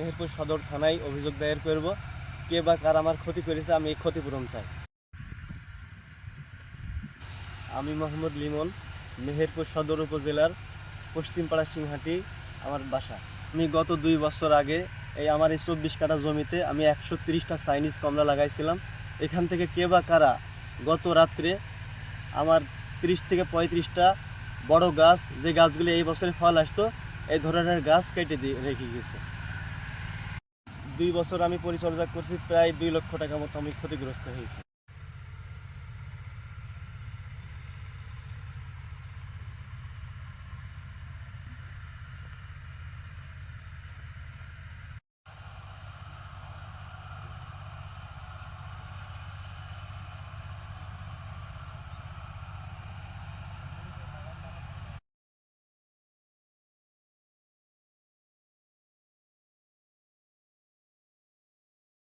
মেহেরপুর সদর থানায় অভিযোগ দায়ের করব। কে বা কার আমার ক্ষতি করেছে, আমি এই ক্ষতিপূরণ চাই। আমি মোহাম্মদ লিমন, মেহেরপুর সদর উপজেলার পশ্চিমপাড়া সিংহাটি, আমার বাসা। আমি গত দুই বছর আগে এই আমার এই চব্বিশ কাঠা জমিতে আমি একশো তিরিশটা চাইনিজ কমলা লাগাইছিলাম। এখান থেকে কে বা কারা গত রাত্রে আমার তিরিশ থেকে পঁয়ত্রিশটা বড় গাছ, যে গাছগুলি এই বছরে ফল আসতো, এই ধরনের গাছ কেটে দিয়ে রেখে গেছে। দুই বছর আমি পরিচর্যা করছি প্রায় দুই লক্ষ টাকা মতো আমি ক্ষতিগ্রস্ত হয়েছি।